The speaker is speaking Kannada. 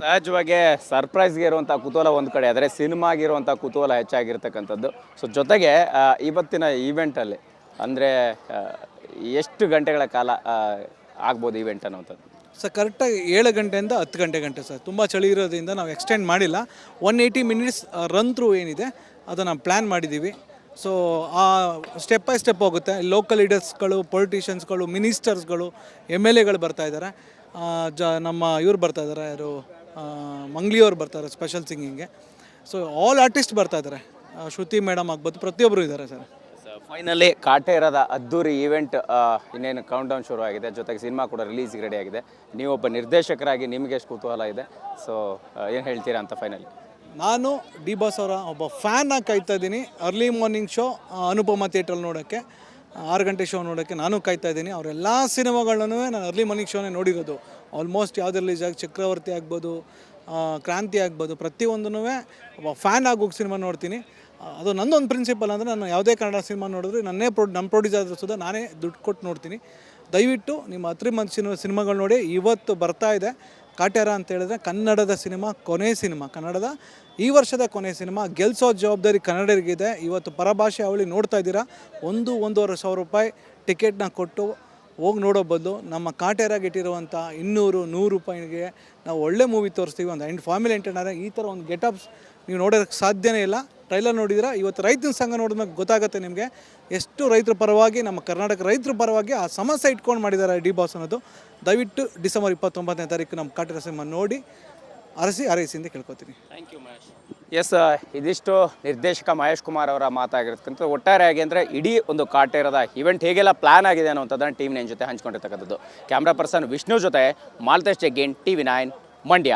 ಸಹಜವಾಗಿ ಸರ್ಪ್ರೈಸ್ಗೆ ಇರುವಂಥ ಕುತೂಹಲ ಒಂದು ಕಡೆ, ಆದರೆ ಸಿನಿಮಾಗಿರುವಂಥ ಕುತೂಹಲ ಹೆಚ್ಚಾಗಿರ್ತಕ್ಕಂಥದ್ದು. ಸೊ ಜೊತೆಗೆ ಇವತ್ತಿನ ಈವೆಂಟಲ್ಲಿ ಅಂದರೆ ಎಷ್ಟು ಗಂಟೆಗಳ ಕಾಲ ಆಗ್ಬೋದು ಈವೆಂಟ್ ಅನ್ನುವಂಥದ್ದು? ಸರ್ ಕರೆಕ್ಟಾಗಿ ಏಳು ಗಂಟೆಯಿಂದ ಹತ್ತು ಗಂಟೆ ಗಂಟೆ ಸರ್ ತುಂಬ ಚಳಿ ಇರೋದ್ರಿಂದ ನಾವು ಎಕ್ಸ್ಟೆಂಡ್ ಮಾಡಿಲ್ಲ. One eighty minutes run through ಏನಿದೆ, ಅದನ್ನು ಪ್ಲ್ಯಾನ್ ಮಾಡಿದ್ದೀವಿ ಸೊ ಆ ಸ್ಟೆಪ್ ಬೈ ಸ್ಟೆಪ್ ಹೋಗುತ್ತೆ. ಲೋಕಲ್ ಲೀಡರ್ಸ್ಗಳು ಪೊಲಿಟಿಷಿಯನ್ಸ್ಗಳು ಮಿನಿಸ್ಟರ್ಸ್ಗಳು ಎಂ ಎಲ್ ಎಗಳು ಬರ್ತಾ ಇದ್ದಾರೆ. ಜ, ನಮ್ಮ ಇವ್ರು ಬರ್ತಾ ಇದ್ದಾರೆ, ಯಾರು ಮಂಗ್ಲಿಯವ್ರು ಬರ್ತಾರೆ ಸ್ಪೆಷಲ್ ಸಿಂಗಿಂಗ್ಗೆ ಸೊ ಆಲ್ ಆರ್ಟಿಸ್ಟ್ ಬರ್ತಾ ಇದ್ದಾರೆ. ಶ್ರುತಿ ಮೇಡಮ್ ಆಗ್ಬೋದು ಪ್ರತಿಯೊಬ್ಬರು ಇದ್ದಾರೆ ಸರ್. ಫೈನಲಿ ಕಾಟೇರದ ಅದ್ದೂರಿ ಈವೆಂಟ್ ಇನ್ನೇನು ಕೌಂಟ್ ಡೌನ್ ಶುರು ಆಗಿದೆ. ಜೊತೆಗೆ ಸಿನಿಮಾ ಕೂಡ ರಿಲೀಸ್ಗೆ ರೆಡಿ ಆಗಿದೆ. ನೀವೊಬ್ಬ ನಿರ್ದೇಶಕರಾಗಿ ನಿಮಗೆ ಎಷ್ಟು ಕುತೂಹಲ ಇದೆ? ಸೊ ಏನು ಹೇಳ್ತೀರಾ ಅಂತ ಫೈನಲಿ ನಾನು ಡಿ ಬಾಸ್ ಅವರ ಒಬ್ಬ ಫ್ಯಾನ್ ಆಗಿ ಕಾಯ್ತಾ ಇದ್ದೀನಿ. ಅರ್ಲಿ ಮಾರ್ನಿಂಗ್ ಶೋ ಅನುಪಮ ಥಿಯೇಟ್ರಲ್ಲಿ ನೋಡೋಕ್ಕೆ. ಆರು ಗಂಟೆ ಶೋ ನೋಡೋಕ್ಕೆ ನಾನು ಕಾಯ್ತಾ ಇದ್ದೀನಿ. ಅವರೆಲ್ಲ ಸಿನಿಮಾಗಳನ್ನೂ ನಾನು ಅರ್ಲಿ ಮಾರ್ನಿಂಗ್ ಶೋನೇ ನೋಡಿರೋದು. ಆಲ್ಮೋಸ್ಟ್ ಯಾವುದೇ ರಿಲೀಸ್ ಆಗಿ ಚಕ್ರವರ್ತಿ ಆಗ್ಬೋದು ಕ್ರಾಂತಿ ಆಗ್ಬೋದು ಪ್ರತಿಯೊಂದೂ ಒಬ್ಬ ಫ್ಯಾನ್ ಆಗೋಗಿ ಸಿನಿಮಾ ನೋಡ್ತೀನಿ. ಅದು ನಂದೊಂದು ಪ್ರಿನ್ಸಿಪಲ್ ಅಂದರೆ ನಾನು ಯಾವುದೇ ಕನ್ನಡ ಸಿನಿಮಾ ನೋಡಿದ್ರೆ ನನ್ನೇ ಪ್ರೊ ನಮ್ಮ ಪ್ರೊಡ್ಯೂಸರ್ ಆದರೂ ಸುದ ನಾನೇ ದುಡ್ಡು ಕೊಟ್ಟು ನೋಡ್ತೀನಿ. ದಯವಿಟ್ಟು ನಿಮ್ಮ ಹತ್ರ ಮಂತ್ ಸಿನಿಮಾ, ಸಿನಿಮಾಗಳು ನೋಡಿ, ಇವತ್ತು ಬರ್ತಾ ಇದೆ ಕಾಟ್ಯಾರ ಅಂತ ಹೇಳಿದ್ರೆ ಕನ್ನಡದ ಸಿನಿಮಾ, ಕೊನೆ ಸಿನಿಮಾ. ಕನ್ನಡದ ಈ ವರ್ಷದ ಕೊನೆ ಸಿನಿಮಾ, ಗೆಲ್ಸೋ ಜವಾಬ್ದಾರಿ ಕನ್ನಡರಿಗಿದೆ ಇವತ್ತು ಪರಭಾಷೆ ಅವಳಿ ನೋಡ್ತಾ ಇದ್ದೀರಾ? ಒಂದು, ಒಂದೂವರೆ ಸಾವಿರ ರೂಪಾಯಿ ಟಿಕೆಟ್ನ ಕೊಟ್ಟು ಹೋಗಿ ನೋಡೋ ಬದಲು ನಮ್ಮ ಕಾಟೇರಾಗಿಟ್ಟಿರುವಂಥ ಇನ್ನೂರು, ನೂರು ರೂಪಾಯಿಗೆ ನಾವು ಒಳ್ಳೆ ಮೂವಿ ತೋರಿಸ್ತೀವಿ. ಒಂದು ಆ್ಯಂಡ್ ಫ್ಯಾಮಿಲಿ ಎಂಟರ್ಟೈನರ್ ಈ ಥರ ಒಂದು ಗೆಟಪ್ಸ್ ನೀವು ನೋಡೋಕ್ಕೆ ಸಾಧ್ಯವೇ ಇಲ್ಲ. ಟ್ರೈಲರ್ ನೋಡಿದ್ರೆ ಇವತ್ತು ರೈತನ ಸಂಘ ನೋಡಿದ್ಮೇಲೆ ಗೊತ್ತಾಗುತ್ತೆ ನಿಮಗೆ. ಎಷ್ಟು ರೈತರ ಪರವಾಗಿ, ನಮ್ಮ ಕರ್ನಾಟಕ ರೈತರ ಪರವಾಗಿ ಆ ಸಮಸ್ಯೆ ಇಟ್ಕೊಂಡು ಮಾಡಿದ್ದಾರೆ ಡಿ ಬಾಸ್ ಅನ್ನೋದು. ದಯವಿಟ್ಟು ಡಿಸೆಂಬರ್ ಇಪ್ಪತ್ತೊಂಬತ್ತನೇ ತಾರೀಕು ನಮ್ಮ ಕಾಟೇರ ನೋಡಿ ಅರಸಿ ಅರೈಸಿಂದ ಕೇಳ್ಕೊತೀನಿ. Thank you Mahesh. ಎಸ್ ಇದಿಷ್ಟು ನಿರ್ದೇಶಕ ಮಹೇಶ್ ಕುಮಾರ್ ಅವರ ಮಾತಾಗಿರ್ತಕ್ಕಂಥ ಒಟ್ಟಾರೆಯಾಗಿ ಅಂದರೆ ಇಡೀ ಒಂದು ಕಾಟೇರದ ಇವೆಂಟ್ ಹೇಗೆಲ್ಲ ಪ್ಲಾನ್ ಆಗಿದೆ ಅನ್ನೋಂಥದ್ದನ್ನು ಟೀಮ್ ನೈನ್ ಜೊತೆ ಹಂಚ್ಕೊಂಡಿರ್ತಕ್ಕಂಥದ್ದು. ಕ್ಯಾಮ್ರಾ ಪರ್ಸನ್ ವಿಷ್ಣು ಜೊತೆ Malthesh ಜಗ್ಗೇನ್ T V nine Mandya.